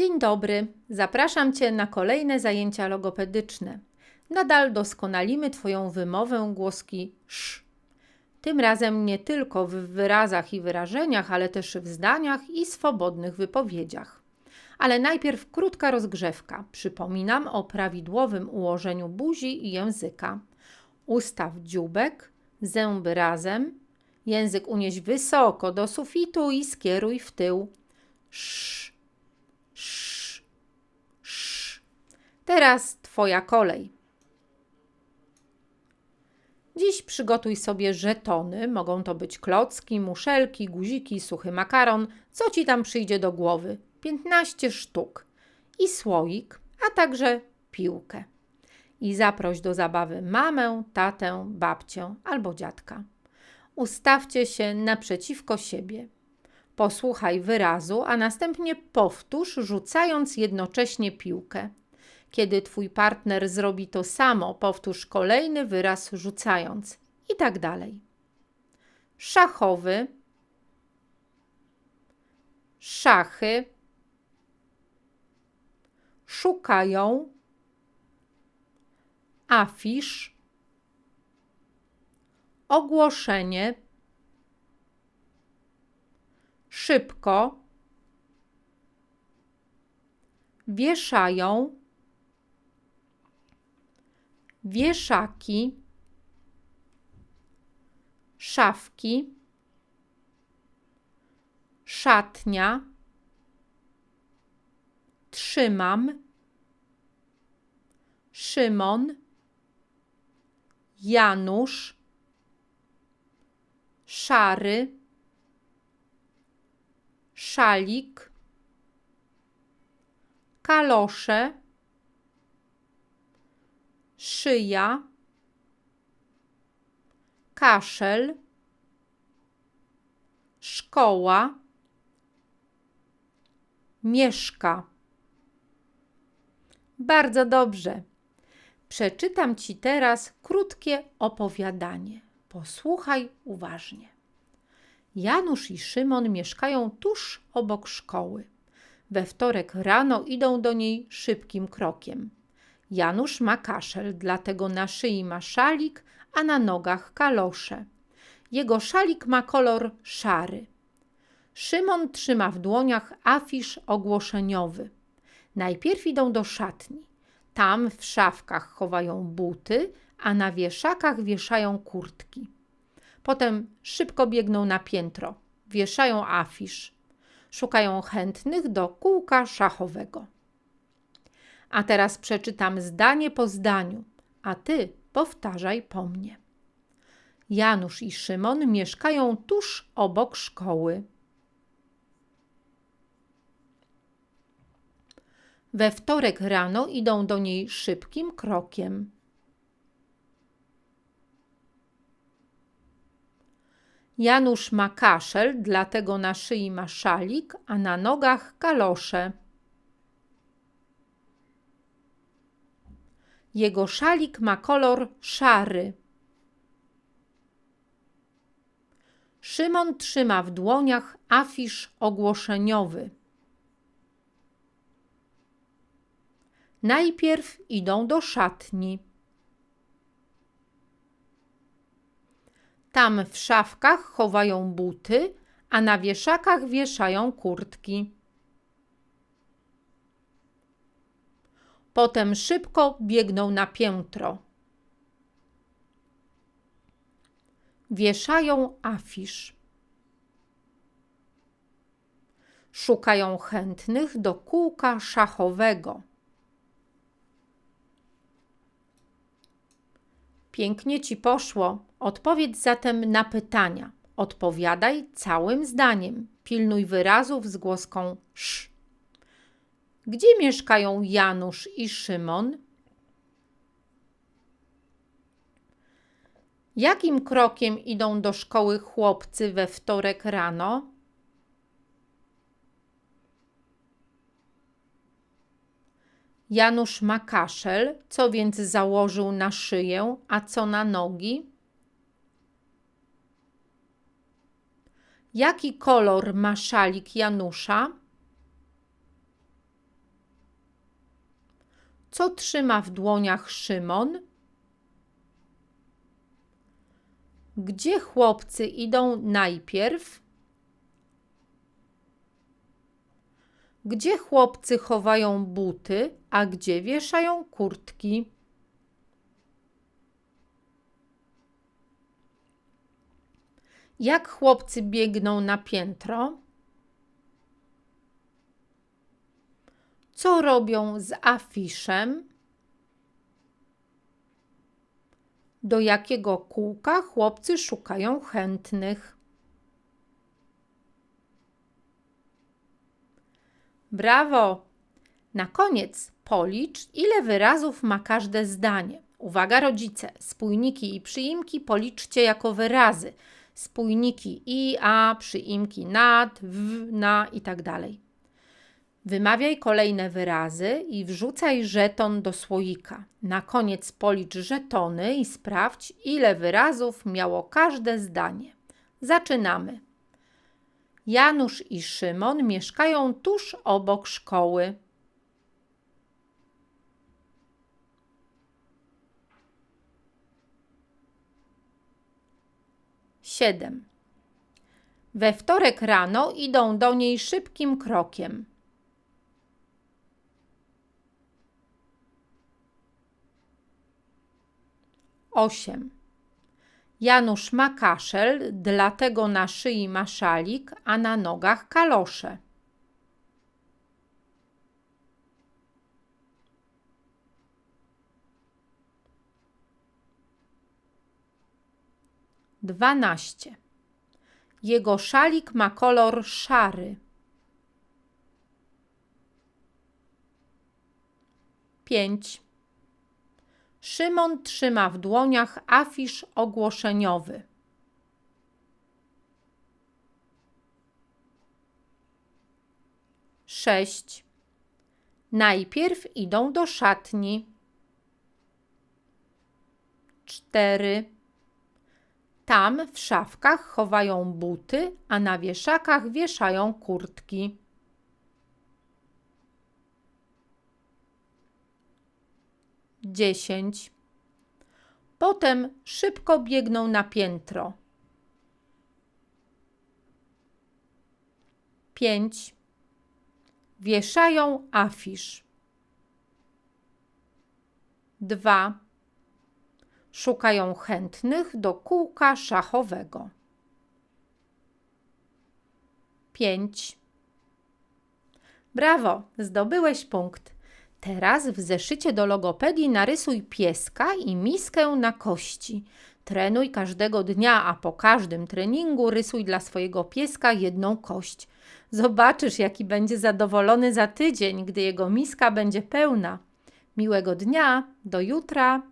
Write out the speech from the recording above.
Dzień dobry, zapraszam Cię na kolejne zajęcia logopedyczne. Nadal doskonalimy Twoją wymowę głoski sz. Tym razem nie tylko w wyrazach i wyrażeniach, ale też w zdaniach i swobodnych wypowiedziach. Ale najpierw krótka rozgrzewka. Przypominam o prawidłowym ułożeniu buzi i języka. Ustaw dziubek, zęby razem, język unieś wysoko do sufitu i skieruj w tył. Sz, sz, sz. Teraz Twoja kolej. Dziś przygotuj sobie żetony. Mogą to być klocki, muszelki, guziki, suchy makaron, co ci tam przyjdzie do głowy. 15 sztuk. I słoik, a także piłkę. I zaproś do zabawy mamę, tatę, babcię albo dziadka. Ustawcie się naprzeciwko siebie. Posłuchaj wyrazu, a następnie powtórz, rzucając jednocześnie piłkę. Kiedy twój partner zrobi to samo, powtórz kolejny wyraz rzucając. I tak dalej. Szachowy, szachy, szukają, afisz, ogłoszenie, szybko, wieszają, wieszaki, szafki, szatnia, trzymam, Szymon, Janusz, szary, szalik, kalosze, szyja, kaszel, szkoła, mieszka. Bardzo dobrze. Przeczytam Ci teraz krótkie opowiadanie. Posłuchaj uważnie. Janusz i Szymon mieszkają tuż obok szkoły. We wtorek rano idą do niej szybkim krokiem. Janusz ma kaszel, dlatego na szyi ma szalik, a na nogach kalosze. Jego szalik ma kolor szary. Szymon trzyma w dłoniach afisz ogłoszeniowy. Najpierw idą do szatni. Tam w szafkach chowają buty, a na wieszakach wieszają kurtki. Potem szybko biegną na piętro, wieszają afisz, szukają chętnych do kółka szachowego. A teraz przeczytam zdanie po zdaniu, a ty powtarzaj po mnie. Janusz i Szymon mieszkają tuż obok szkoły. We wtorek rano idą do niej szybkim krokiem. Janusz ma kaszel, dlatego na szyi ma szalik, a na nogach kalosze. Jego szalik ma kolor szary. Szymon trzyma w dłoniach afisz ogłoszeniowy. Najpierw idą do szatni. Tam w szafkach chowają buty, a na wieszakach wieszają kurtki. Potem szybko biegną na piętro. Wieszają afisz. Szukają chętnych do kółka szachowego. Pięknie ci poszło. Odpowiedz zatem na pytania. Odpowiadaj całym zdaniem. Pilnuj wyrazów z głoską sz. Gdzie mieszkają Janusz i Szymon? Jakim krokiem idą do szkoły chłopcy we wtorek rano? Janusz ma kaszel, co więc założył na szyję, a co na nogi? Jaki kolor ma szalik Janusza? Co trzyma w dłoniach Szymon? Gdzie chłopcy idą najpierw? Gdzie chłopcy chowają buty, a gdzie wieszają kurtki? Jak chłopcy biegną na piętro? Co robią z afiszem? Do jakiego kółka chłopcy szukają chętnych? Brawo! Na koniec policz, ile wyrazów ma każde zdanie. Uwaga, rodzice, spójniki i przyimki policzcie jako wyrazy. Spójniki i, a, przyimki nad, w, na i tak. Wymawiaj kolejne wyrazy i wrzucaj żeton do słoika. Na koniec policz żetony i sprawdź, ile wyrazów miało każde zdanie. Zaczynamy. Janusz i Szymon mieszkają tuż obok szkoły. Siedem. We wtorek rano idą do niej szybkim krokiem. Osiem. Janusz ma kaszel, dlatego na szyi ma szalik, a na nogach kalosze. Dwanaście. Jego szalik ma kolor szary. Pięć. Szymon trzyma w dłoniach afisz ogłoszeniowy. Sześć. Najpierw idą do szatni. Cztery. Tam w szafkach chowają buty, a na wieszakach wieszają kurtki. dziesięć. Potem szybko biegną na piętro. Pięć. Wieszają afisz. Dwa. Szukają chętnych do kółka szachowego. Pięć. Brawo, zdobyłeś punkt. Teraz w zeszycie do logopedii narysuj pieska i miskę na kości. Trenuj każdego dnia, a po każdym treningu rysuj dla swojego pieska jedną kość. Zobaczysz, jaki będzie zadowolony za tydzień, gdy jego miska będzie pełna. Miłego dnia, do jutra.